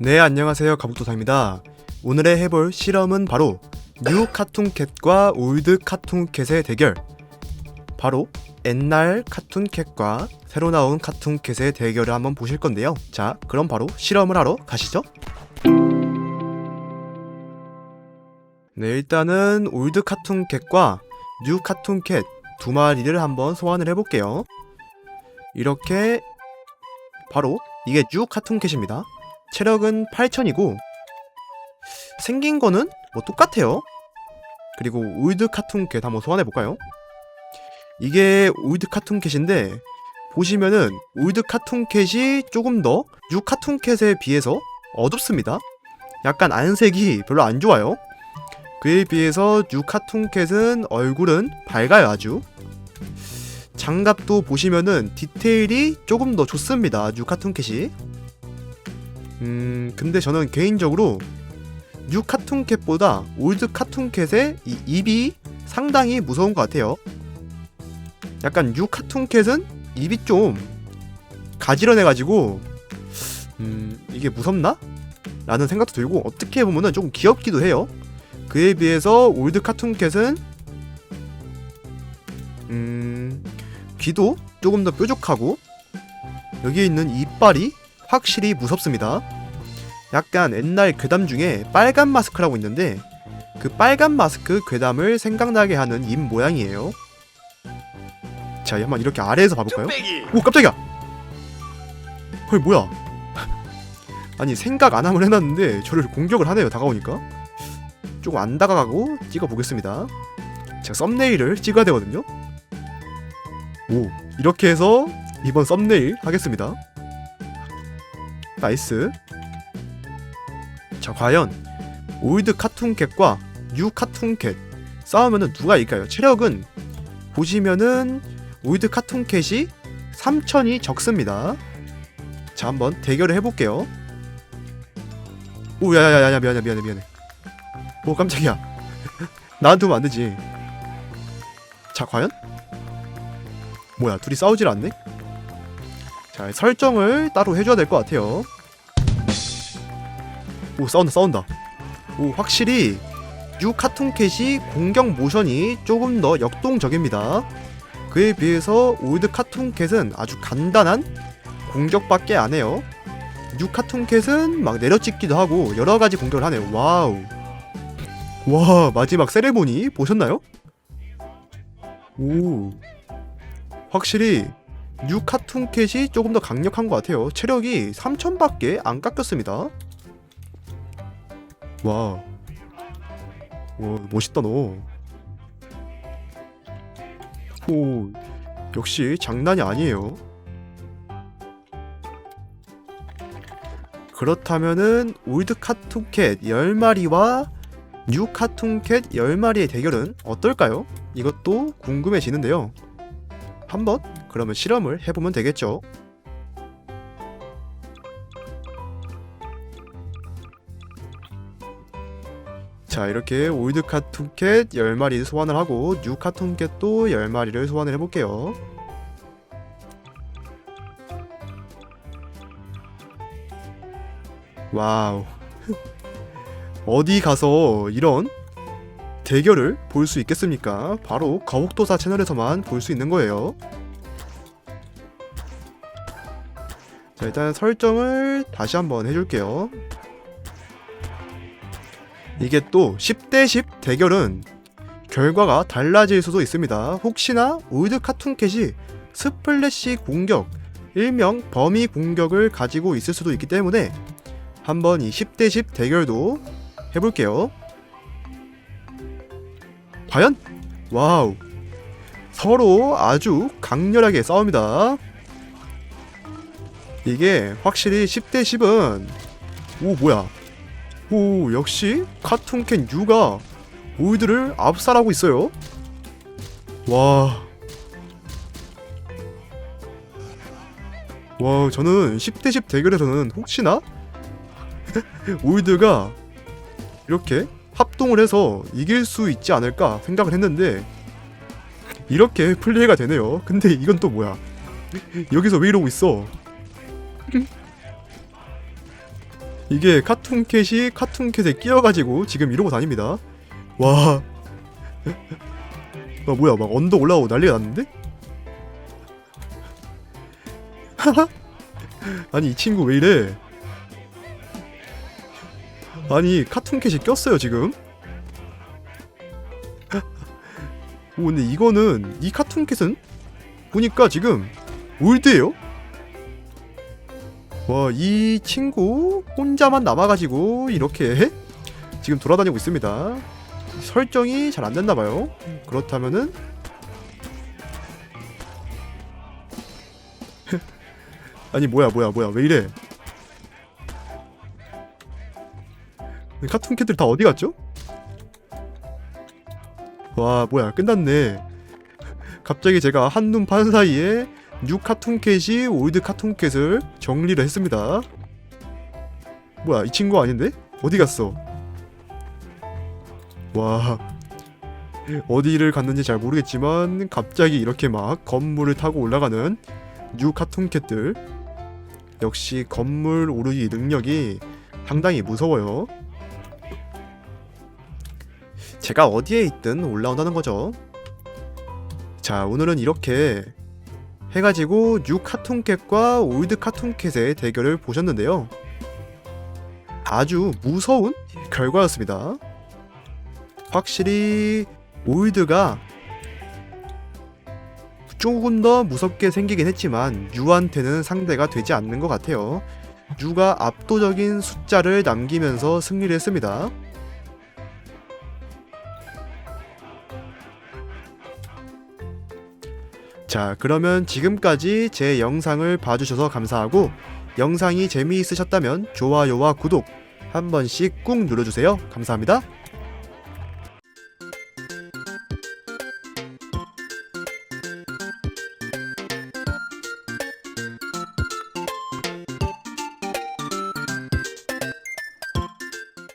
네, 안녕하세요. 가북도사입니다. 오늘의 해볼 실험은 바로 뉴 카툰캣과 올드 카툰캣의 대결. 바로 옛날 카툰캣과 새로 나온 카툰캣의 대결을 한번 보실 건데요. 자, 그럼 바로 실험을 하러 가시죠. 네, 일단은 올드 카툰캣과 뉴 카툰캣 두 마리를 한번 소환을 해볼게요. 이렇게 바로 이게 뉴 카툰캣입니다. 체력은 8000이고 생긴 거는 뭐 똑같아요. 그리고 올드 카툰캣 한번 소환해 볼까요? 이게 올드 카툰캣인데 보시면은 올드 카툰캣이 조금 더뉴 카툰캣에 비해서 어둡습니다. 약간 안색이 별로 안 좋아요. 그에 비해서 뉴 카툰캣은 얼굴은 밝아요 아주. 장갑도 보시면은 디테일이 조금 더 좋습니다. 뉴 카툰캣이. 음, 근데 저는 개인적으로 뉴 카툰캣보다 올드 카툰캣의 이 입이 상당히 무서운 것 같아요. 약간 뉴 카툰캣은 입이 좀 가지런해가지고 음, 이게 무섭나? 라는 생각도 들고 어떻게 보면은 조금 귀엽기도 해요. 그에 비해서 올드 카툰캣은 음, 귀도 조금 더 뾰족하고 여기에 있는 이빨이 확실히 무섭습니다. 약간 옛날 괴담 중에 빨간 마스크라고 있는데 그 빨간 마스크 괴담을 생각나게 하는 입 모양이에요. 자, 한번 이렇게 아래에서 봐볼까요? 오, 깜짝이야! 헐, 뭐야? 아니, 생각 안 함을 해놨는데 저를 공격을 하네요, 다가오니까. 조금 안 다가가고 찍어보겠습니다. 제가 썸네일을 찍어야 되거든요. 오, 이렇게 해서 이번 썸네일 하겠습니다. 나이스. 자, 과연 올드 카툰캣과 뉴 카툰캣 싸우면은 누가 이길까요? 체력은 보시면은 올드 카툰캣이 3000이 적습니다. 자, 한번 대결을 해볼게요. 오, 야야야야, 미안해, 미안해, 미안해. 오, 깜짝이야. 나한테 오면 안 되지. 자, 과연? 뭐야, 둘이 싸우질 않네? 자, 설정을 따로 해줘야 될 것 같아요. 오, 싸운다, 싸운다. 오, 확실히 뉴 카툰캣이 공격 모션이 조금 더 역동적입니다. 그에 비해서 올드 카툰캣은 아주 간단한 공격밖에 안 해요. 뉴 카툰캣은 막 내려찍기도 하고 여러 가지 공격을 하네요. 와우. 와, 마지막 세레모니 보셨나요? 오. 확실히 뉴 카툰캣이 조금 더 강력한 것 같아요. 체력이 3000밖에 안 깎였습니다. 와. 와, 멋있다 너. 오, 역시 장난이 아니에요. 그렇다면은 올드 카툰캣 10마리와 뉴 카툰캣 10마리의 대결은 어떨까요? 이것도 궁금해지는데요. 한번 그러면 실험을 해보면 되겠죠. 자 이렇게 올드 카툰캣 10마리 소환을 하고 뉴 카툰캣도 10마리를 소환을 해볼게요. 와우. 어디 가서 이런 대결을 볼 수 있겠습니까? 바로 거북도사 채널에서만 볼 수 있는 거예요. 자 일단 설정을 다시 한번 해줄게요 이게 또 10대 10 대결은 결과가 달라질 수도 있습니다. 혹시나 올드 카툰캣이 스플래시 공격, 일명 범위 공격을 가지고 있을 수도 있기 때문에 한번 이 10대 10 대결도 해볼게요. 과연? 와우. 서로 아주 강렬하게 싸웁니다. 이게 확실히 10대 10은 오 뭐야 오 역시 카툰캔 유가 올드를 압살하고 있어요. 와. 와 저는 10대 10 대결에서는 혹시나 올드가 이렇게 합동을 해서 이길 수 있지 않을까 생각을 했는데 이렇게 플레이가 되네요. 근데 이건 또 뭐야? 여기서 왜 이러고 있어 이게 카툰캣이 카툰캣에 끼어가지고 지금 이러고 다닙니다. 와. 아 뭐야 막 언덕 올라오고 난리가 났는데? 아니 이 친구 왜 이래? 아니 카툰캣이 꼈어요 지금? 오 근데 이거는 이 카툰캣은 보니까 지금 올드예요? 와 이 친구 혼자만 남아가지고 이렇게 지금 돌아다니고 있습니다. 설정이 잘 안 됐나봐요. 그렇다면은 아니 뭐야 뭐야 뭐야 왜 이래? 카툰 캣들 다 어디 갔죠? 와 뭐야 끝났네. 갑자기 제가 한눈 판 사이에 뉴 카툰캣이 올드 카툰캣을 정리를 했습니다 뭐야 이 친구 아닌데? 어디 갔어? 와 어디를 갔는지 잘 모르겠지만 갑자기 이렇게 막 건물을 타고 올라가는 뉴 카툰캣들 역시 건물 오르기 능력이 상당히 무서워요 제가 어디에 있든 올라온다는 거죠 자 오늘은 이렇게 해가지고 뉴 카툰캣과 올드 카툰캣의 대결을 보셨는데요 아주 무서운 결과였습니다 확실히 올드가 조금 더 무섭게 생기긴 했지만 유한테는 상대가 되지 않는 것 같아요. 유가 압도적인 숫자를 남기면서 승리를 했습니다. 자, 그러면 지금까지 제 영상을 봐주셔서 감사하고 영상이 재미있으셨다면 좋아요와 구독 한 번씩 꾹 눌러주세요. 감사합니다.